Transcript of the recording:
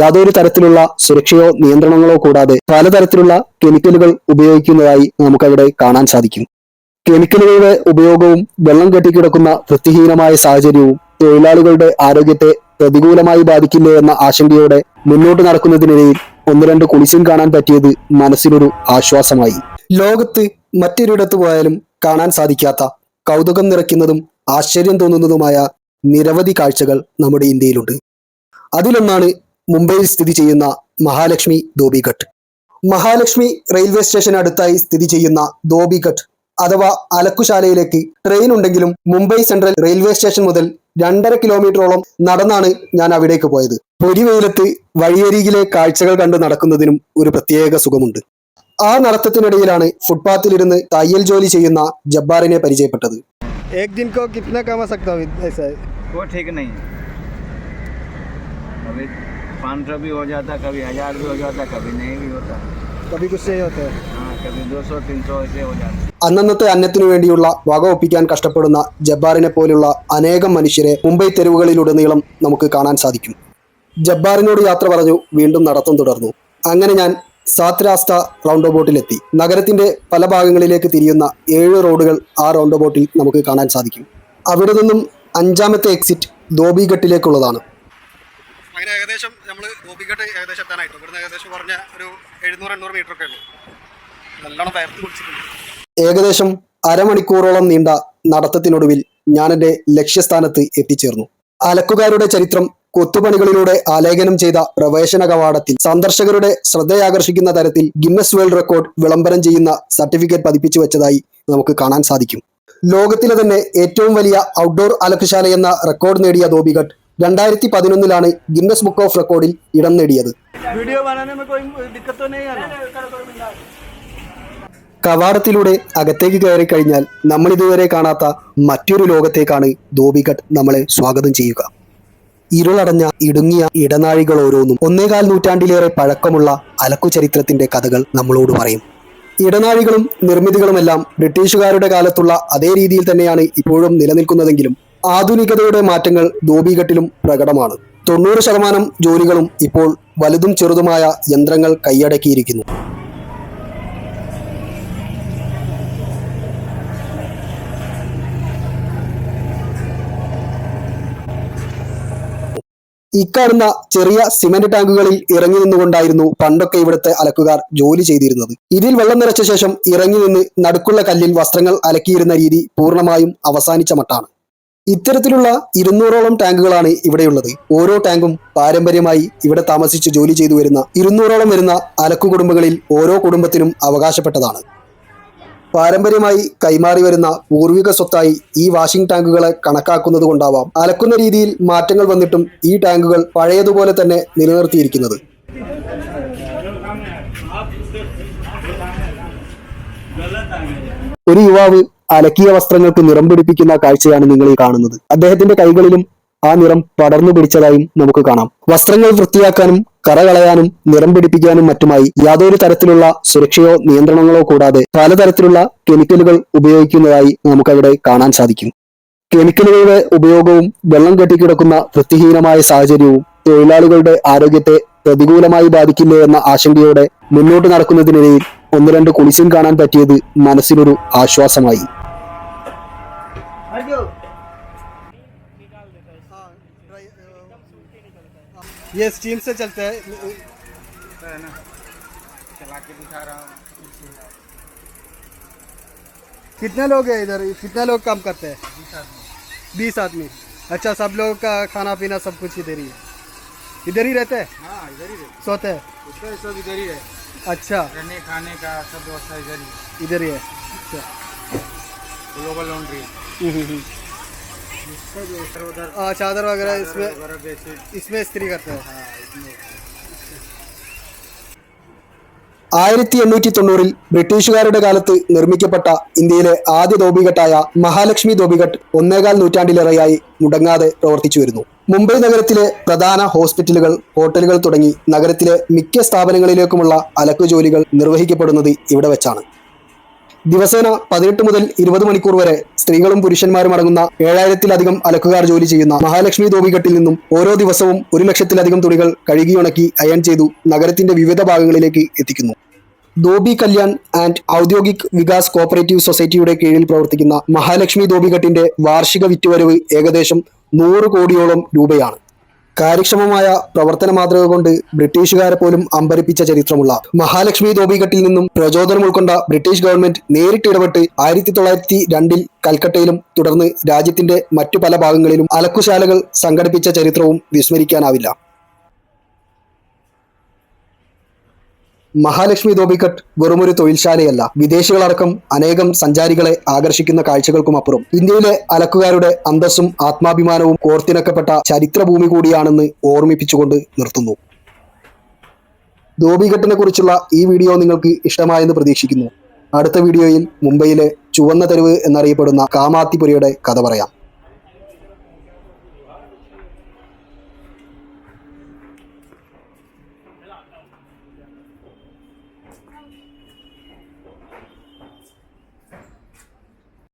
യാതൊരു തരത്തിലുള്ള സുരക്ഷയോ നിയന്ത്രണങ്ങളോ കൂടാതെ പലതരത്തിലുള്ള കെമിക്കലുകൾ ഉപയോഗിക്കുന്നതായി നമുക്കവിടെ കാണാൻ സാധിക്കും. കെമിക്കലുകളുടെ ഉപയോഗവും വെള്ളം കെട്ടിക്കിടക്കുന്ന വൃത്തിഹീനമായ സാഹചര്യവും തൊഴിലാളികളുടെ ആരോഗ്യത്തെ പ്രതികൂലമായി ബാധിക്കില്ലേ എന്ന ആശങ്കയോടെ മുന്നോട്ട് നടക്കുന്നതിനിടയിൽ ഒന്ന് രണ്ട് കുളിച്ചും കാണാൻ പറ്റിയത് മനസ്സിനൊരു ആശ്വാസമായി. ലോകത്ത് മറ്റൊരിടത്ത് പോയാലും കാണാൻ സാധിക്കാത്ത കൗതുകം നിറയ്ക്കുന്നതും ആശ്ചര്യം തോന്നുന്നതുമായ നിരവധി കാഴ്ചകൾ നമ്മുടെ ഇന്ത്യയിലുണ്ട്. അതിലൊന്നാണ് മുംബൈയിൽ സ്ഥിതി ചെയ്യുന്ന മഹാലക്ഷ്മി ധോബിഘട്ട് മഹാലക്ഷ്മി റെയിൽവേ സ്റ്റേഷൻ അടുത്തായി സ്ഥിതി ചെയ്യുന്ന ധോബിഘട്ട് അഥവാ അലക്കുശാലയിലേക്ക് ട്രെയിൻ ഉണ്ടെങ്കിലും മുംബൈ സെൻട്രൽ റെയിൽവേ സ്റ്റേഷൻ മുതൽ രണ്ടര കിലോമീറ്ററോളം നടന്നാണ് ഞാൻ അവിടേക്ക് പോയത് പൊരിവെയിലത്ത് വഴിയരികിലെ കാഴ്ചകൾ കണ്ട് നടക്കുന്നതിനും ഒരു പ്രത്യേക സുഖമുണ്ട് ആ നടത്തത്തിനിടയിലാണ് ഫുട്പാത്തിലിരുന്ന് തയ്യൽ ജോലി ചെയ്യുന്ന ജബ്ബാറിനെ പരിചയപ്പെട്ടത് एक दिन को कितना कमा सकता हूँ ऐसा है वो ठीक नहीं है कभी पाँच सौ भी हो जाता कभी हज़ार भी हो जाता कभी नहीं भी होता कभी कुछ नहीं होता है हाँ कभी दो सौ तीन सौ ऐसे हो जाता അന്നന്നത്തെ അന്നത്തിനു വേണ്ടിയുള്ള വക ഒപ്പിക്കാൻ കഷ്ടപ്പെടുന്ന ജബ്ബാറിനെ പോലുള്ള അനേകം മനുഷ്യരെ മുംബൈ തെരുവുകളിലുടനീളം നമുക്ക് കാണാൻ സാധിക്കും ജബ്ബാറിനോട് യാത്ര പറഞ്ഞു വീണ്ടും നടത്തം തുടർന്നു അങ്ങനെ ഞാൻ സാത് രാസ്ത റൗണ്ട് ബോട്ടിലെത്തി നഗരത്തിന്റെ പല ഭാഗങ്ങളിലേക്ക് തിരിയുന്ന ഏഴ് റോഡുകൾ ആ റൗണ്ട് ബോട്ടിൽ നമുക്ക് കാണാൻ സാധിക്കും അവിടെ നിന്നും അഞ്ചാമത്തെ എക്സിറ്റ് ധോബിഘട്ടിലേക്കുള്ളതാണ് അങ്ങനെ ഏകദേശം നമ്മൾ ഗോപിഘട്ട് ഏകദേശം എത്താനായിട്ട് ഇവിടുന്ന് ഏകദേശം കുറഞ്ഞ ഒരു എഴുന്നൂറ് എണ്ണൂറ് മീറ്റർ ഒക്കെ ഉള്ളൂ. നല്ലോണം വയർത്ത് കുടിച്ചിട്ടുണ്ട്. ഏകദേശം അരമണിക്കൂറോളം നീണ്ട നടത്തത്തിനൊടുവിൽ ഞാൻ എന്റെ ലക്ഷ്യസ്ഥാനത്ത് എത്തിച്ചേർന്നു. അലക്കുകാരുടെ ചരിത്രം കൊത്തുപണികളിലൂടെ ആലേഖനം ചെയ്ത പ്രവേശന കവാടത്തിൽ സന്ദർശകരുടെ ശ്രദ്ധയാകർഷിക്കുന്ന തരത്തിൽ ഗിന്നസ് വേൾഡ് റെക്കോർഡ് വിളംബരം ചെയ്യുന്ന സർട്ടിഫിക്കറ്റ് പതിപ്പിച്ചു വെച്ചതായി നമുക്ക് കാണാൻ സാധിക്കും. ലോകത്തിലെ തന്നെ ഏറ്റവും വലിയ ഔട്ട്ഡോർ അലക്കുശാല എന്ന റെക്കോർഡ് നേടിയ ധോബിഘട്ട് രണ്ടായിരത്തി പതിനൊന്നിലാണ് ഗിന്നസ് ബുക്ക് ഓഫ് റെക്കോർഡിൽ ഇടം നേടിയത്. കവാടത്തിലൂടെ അകത്തേക്ക് കയറി കഴിഞ്ഞാൽ നമ്മൾ ഇതുവരെ കാണാത്ത മറ്റൊരു ലോകത്തേക്കാണ് ദോബിഘട്ട് നമ്മളെ സ്വാഗതം ചെയ്യുക. ഇരുളടഞ്ഞ ഇടുങ്ങിയ ഇടനാഴികൾ ഓരോന്നും ഒന്നേകാൽ നൂറ്റാണ്ടിലേറെ പഴക്കമുള്ള അലക്കു ചരിത്രത്തിന്റെ കഥകൾ നമ്മളോട് പറയും. ഇടനാഴികളും നിർമ്മിതികളുമെല്ലാം ബ്രിട്ടീഷുകാരുടെ കാലത്തുള്ള അതേ രീതിയിൽ തന്നെയാണ് ഇപ്പോഴും നിലനിൽക്കുന്നതെങ്കിലും ആധുനികതയുടെ മാറ്റങ്ങൾ ധോബിഘട്ടിലും പ്രകടമാണ്. തൊണ്ണൂറ് ശതമാനം ജോലികളും ഇപ്പോൾ വലുതും ചെറുതുമായ യന്ത്രങ്ങൾ കൈയടക്കിയിരിക്കുന്നു. ഇക്കാണുന്ന ചെറിയ സിമന്റ് ടാങ്കുകളിൽ ഇറങ്ങി നിന്നുകൊണ്ടായിരുന്നു പണ്ടൊക്കെ ഇവിടുത്തെ അലക്കുകാർ ജോലി ചെയ്തിരുന്നത്. ഇതിൽ വെള്ളം നിറച്ച ശേഷം ഇറങ്ങി നിന്ന് നടുക്കുള്ള കല്ലിൽ വസ്ത്രങ്ങൾ അലക്കിയിരുന്ന രീതി പൂർണമായും അവസാനിച്ച മട്ടാണ്. ഇത്തരത്തിലുള്ള ഇരുന്നൂറോളം ടാങ്കുകളാണ് ഇവിടെയുള്ളത്. ഓരോ ടാങ്കും പാരമ്പര്യമായി ഇവിടെ താമസിച്ച് ജോലി ചെയ്തു വരുന്ന ഇരുന്നൂറോളം വരുന്ന അലക്കു കുടുംബങ്ങളിൽ ഓരോ കുടുംബത്തിനും അവകാശപ്പെട്ടതാണ്. പാരമ്പര്യമായി കൈമാറി വരുന്ന പൂർവിക സ്വത്തായി ഈ വാഷിംഗ് ടാങ്കുകളെ കണക്കാക്കുന്നത് കൊണ്ടാവാം അലക്കുന്ന രീതിയിൽ മാറ്റങ്ങൾ വന്നിട്ടും ഈ ടാങ്കുകൾ പഴയതുപോലെ തന്നെ നിലനിർത്തിയിരിക്കുന്നത്. ഒരു യുവാവ് അലക്കിയ വസ്ത്രങ്ങൾക്ക് നിറം പിടിപ്പിക്കുന്ന കാഴ്ചയാണ് നിങ്ങൾ ഈ കാണുന്നത്. അദ്ദേഹത്തിന്റെ കൈകളിലും ആ നിറം പടർന്നു പിടിച്ചതായും നമുക്ക് കാണാം. വസ്ത്രങ്ങൾ വൃത്തിയാക്കാനും കറ കളയാനും നിറം പിടിപ്പിക്കാനും മറ്റുമായി യാതൊരു തരത്തിലുള്ള സുരക്ഷയോ നിയന്ത്രണങ്ങളോ കൂടാതെ പലതരത്തിലുള്ള കെമിക്കലുകൾ ഉപയോഗിക്കുന്നതായി നമുക്കവിടെ കാണാൻ സാധിക്കും. കെമിക്കലുകളുടെ ഉപയോഗവും വെള്ളം കെട്ടിക്കിടക്കുന്ന വൃത്തിഹീനമായ സാഹചര്യവും തൊഴിലാളികളുടെ ആരോഗ്യത്തെ പ്രതികൂലമായി ബാധിക്കില്ലേ എന്ന ആശങ്കയോടെ മുന്നോട്ട് നടക്കുന്നതിനിടയിൽ ഒന്ന് രണ്ട് കുളിച്ചും കാണാൻ പറ്റിയത് മനസ്സിനൊരു ആശ്വാസമായി ये स्टीम से चलते हैं चला के दिखा रहा हूँ कितने लोग हैं इधर कितने लोग काम करते हैं बीस आदमी अच्छा सब लोगों का खाना पीना सब कुछ इधर ही है इधर ही रहते हैं हाँ इधर ही रहे सोते हैं उसका सब इधर ही है अच्छा। रहने खाने का सब व्यवस्था इधर ही इधर ही है। अच्छा। ग्लोबल लॉन्ड्री हम्म, हम्म, हम्म। उधर हाँ चादर वगैरह इसमें इसमें स्त्री करते हैं। हाँ इसमें। ആയിരത്തി എണ്ണൂറ്റി തൊണ്ണൂറിൽ ബ്രിട്ടീഷുകാരുടെ കാലത്ത് നിർമ്മിക്കപ്പെട്ട ഇന്ത്യയിലെ ആദ്യ ധോബിഘട്ടായ മഹാലക്ഷ്മി ധോബിഘട്ട് ഒന്നേകാൽ നൂറ്റാണ്ടിലേറെയായി മുടങ്ങാതെ പ്രവർത്തിച്ചു വരുന്നു. മുംബൈ നഗരത്തിലെ പ്രധാന ഹോസ്പിറ്റലുകൾ ഹോട്ടലുകൾ തുടങ്ങി നഗരത്തിലെ മിക്ക സ്ഥാപനങ്ങളിലേക്കുമുള്ള അലക്കു ജോലികൾ നിർവഹിക്കപ്പെടുന്നത് ഇവിടെ വെച്ചാണ്. ദിവസേന പതിനെട്ട് മുതൽ ഇരുപത് മണിക്കൂർ വരെ സ്ത്രീകളും പുരുഷന്മാരും അടങ്ങുന്ന ഏഴായിരത്തിലധികം അലക്കുകാർ ജോലി ചെയ്യുന്ന മഹാലക്ഷ്മി ധോബിഘട്ടിൽ നിന്നും ഓരോ ദിവസവും ഒരു ലക്ഷത്തിലധികം തുണികൾ കഴുകിയുണക്കി അയൺ ചെയ്തു നഗരത്തിന്റെ വിവിധ ഭാഗങ്ങളിലേക്ക് എത്തിക്കുന്നു. ധോബി കല്യാൺ ആൻഡ് ഔദ്യോഗിക് വികാസ് കോപ്പറേറ്റീവ് സൊസൈറ്റിയുടെ കീഴിൽ പ്രവർത്തിക്കുന്ന മഹാലക്ഷ്മി ധോബിഘട്ടിന്റെ വാർഷിക വിറ്റുവരവ് ഏകദേശം നൂറ് കോടിയോളം രൂപയാണ്. കാര്യക്ഷമമായ പ്രവർത്തന മാതൃക കൊണ്ട് ബ്രിട്ടീഷുകാരെ പോലും അമ്പരിപ്പിച്ച ചരിത്രമുള്ള മഹാലക്ഷ്മി ധോബിഘട്ടിൽ നിന്നും പ്രചോദനം ഉൾക്കൊണ്ട ബ്രിട്ടീഷ് ഗവൺമെന്റ് നേരിട്ട് ഇടപെട്ട് ആയിരത്തി തൊള്ളായിരത്തി രണ്ടിൽ കൽക്കട്ടയിലും തുടർന്ന് രാജ്യത്തിന്റെ മറ്റു പല ഭാഗങ്ങളിലും അലക്കുശാലകൾ സംഘടിപ്പിച്ച ചരിത്രവും വിസ്മരിക്കാനാവില്ല. മഹാലക്ഷ്മി ധോബിഘട്ട് വെറുമൊരു തൊഴിൽശാലയല്ല വിദേശികളടക്കം അനേകം സഞ്ചാരികളെ ആകർഷിക്കുന്ന കാഴ്ചകൾക്കുമപ്പുറം ഇന്ത്യയിലെ അലക്കുകാരുടെ അന്തസ്സും ആത്മാഭിമാനവും കോർത്തിണക്കപ്പെട്ട ചരിത്രഭൂമി കൂടിയാണെന്ന് ഓർമ്മിപ്പിച്ചുകൊണ്ട് നിർത്തുന്നു. ധോബിഘട്ടിനെ കുറിച്ചുള്ള ഈ വീഡിയോ നിങ്ങൾക്ക് ഇഷ്ടമായെന്ന് പ്രതീക്ഷിക്കുന്നു. അടുത്ത വീഡിയോയിൽ മുംബൈയിലെ ചുവന്ന തെരുവ് എന്നറിയപ്പെടുന്ന കാമാത്തിപുരയുടെ കഥ പറയാം.